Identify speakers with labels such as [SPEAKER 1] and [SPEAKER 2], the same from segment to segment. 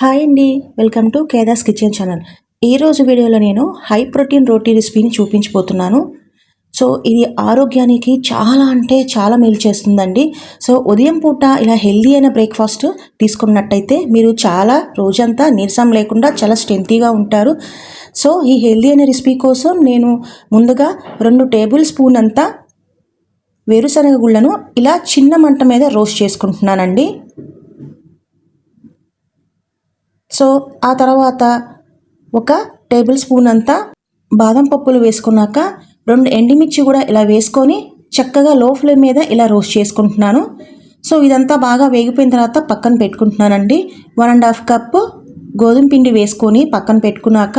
[SPEAKER 1] Hi అండి. Welcome to Kedas kitchen channel. ఈరోజు వీడియోలో నేను హై ప్రోటీన్ రోటీ రెసిపీని చూపించబోతున్నాను. సో ఇది ఆరోగ్యానికి చాలా అంటే చాలా మేలు చేస్తుందండి. సో ఉదయం పూట ఇలా హెల్దీ అయిన బ్రేక్ఫాస్ట్ తీసుకున్నట్టయితే మీరు చాలా రోజంతా నీరసం లేకుండా చాలా స్ట్రెంతీగా ఉంటారు. సో ఈ హెల్దీ అయిన రెసిపీ కోసం నేను ముందుగా రెండు టేబుల్ స్పూన్ అంతా వేరుశనగ గుళ్ళను ఇలా చిన్న మంట మీద రోస్ట్ చేసుకుంటున్నానండి. సో ఆ తర్వాత ఒక టేబుల్ స్పూన్ అంతా బాదం పప్పులు వేసుకున్నాక రెండు ఎండిమిర్చి కూడా ఇలా వేసుకొని చక్కగా లో ఫ్లేమ్ మీద ఇలా రోస్ట్ చేసుకుంటున్నాను. సో ఇదంతా బాగా వేగిపోయిన తర్వాత పక్కన పెట్టుకుంటున్నానండి. వన్ అండ్ హాఫ్ కప్ గోధుమ పిండి వేసుకొని పక్కన పెట్టుకున్నాక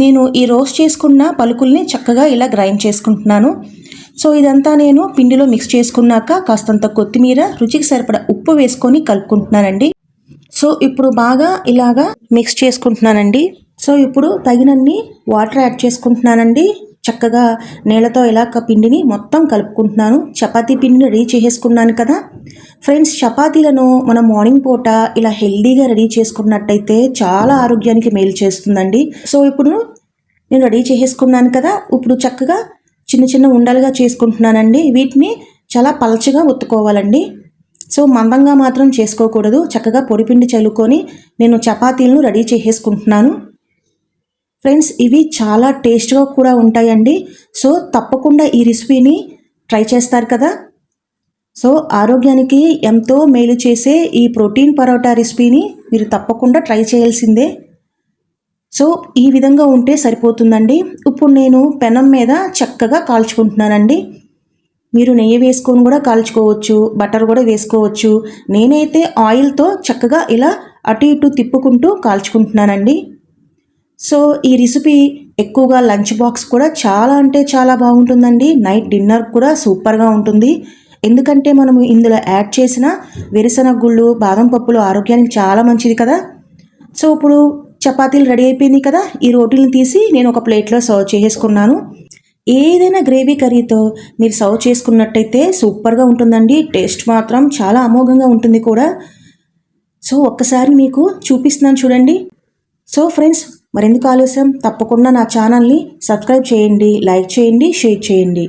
[SPEAKER 1] నేను ఈ రోస్ట్ చేసుకున్న పలుకుల్ని చక్కగా ఇలా గ్రైండ్ చేసుకుంటున్నాను. సో ఇదంతా నేను పిండిలో మిక్స్ చేసుకున్నాక కాస్తంత కొత్తిమీర రుచికి సరిపడా ఉప్పు వేసుకొని కలుపుకుంటున్నానండి. సో ఇప్పుడు బాగా ఇలాగా మిక్స్ చేసుకుంటున్నానండి. సో ఇప్పుడు తగినన్ని వాటర్ యాడ్ చేసుకుంటున్నానండి. చక్కగా నీళ్ళతో ఇలా పిండిని మొత్తం కలుపుకుంటున్నాను. చపాతీ పిండిని రెడీ చేసేసుకున్నాను కదా. ఫ్రెండ్స్ చపాతీలను మనం మార్నింగ్ పూట ఇలా హెల్దీగా రెడీ చేసుకున్నట్టయితే చాలా ఆరోగ్యానికి మేలు చేస్తుందండి. సో ఇప్పుడు నేను రెడీ చేసేసుకున్నాను కదా. ఇప్పుడు చక్కగా చిన్న చిన్న ఉండలుగా చేసుకుంటున్నానండి. వీటిని చాలా పలచగా ఒత్తుకోవాలండి. సో మందంగా మాత్రం చేసుకోకూడదు. చక్కగా పొడిపిండి చల్లుకొని నేను చపాతీలను రెడీ చేసేసుకుంటున్నాను. ఫ్రెండ్స్ ఇవి చాలా టేస్ట్గా కూడా ఉంటాయండి. సో తప్పకుండా ఈ రెసిపీని ట్రై చేస్తారు కదా. సో ఆరోగ్యానికి ఎంతో మేలు చేసే ఈ ప్రోటీన్ పరోటా రెసిపీని మీరు తప్పకుండా ట్రై చేయాల్సిందే. సో ఈ విధంగా ఉంటే సరిపోతుందండి. ఇప్పుడు నేను పెనం మీద చక్కగా కాల్చుకుంటున్నానండి. మీరు నెయ్యి వేసుకొని కూడా కాల్చుకోవచ్చు బటర్ కూడా వేసుకోవచ్చు. నేనైతే ఆయిల్తో చక్కగా ఇలా అటు ఇటు తిప్పుకుంటూ కాల్చుకుంటున్నానండి. సో ఈ రెసిపీ ఎక్కువగా లంచ్ బాక్స్ కూడా చాలా అంటే చాలా బాగుంటుందండి. నైట్ డిన్నర్ కూడా సూపర్గా ఉంటుంది. ఎందుకంటే మనము ఇందులో యాడ్ చేసిన వేరుశనగ గుళ్ళు బాదం పప్పులు ఆరోగ్యానికి చాలా మంచిది కదా. సో ఇప్పుడు చపాతీలు రెడీ అయిపోయింది కదా. ఈ రోటీని తీసి నేను ఒక ప్లేట్లో సర్వ్ చేసుకున్నాను. ఏదైనా గ్రేవీ కర్రీతో మీరు సర్వ్ చేసుకున్నట్టయితే సూపర్గా ఉంటుందండి. టేస్ట్ మాత్రం చాలా అమోఘంగా ఉంటుంది కూడా. సో ఒక్కసారి మీకు చూపిస్తున్నాను చూడండి. సో ఫ్రెండ్స్ మరెందుకు ఆలస్యం? తప్పకుండా నా ఛానల్ని సబ్స్క్రైబ్ చేయండి లైక్ చేయండి షేర్ చేయండి.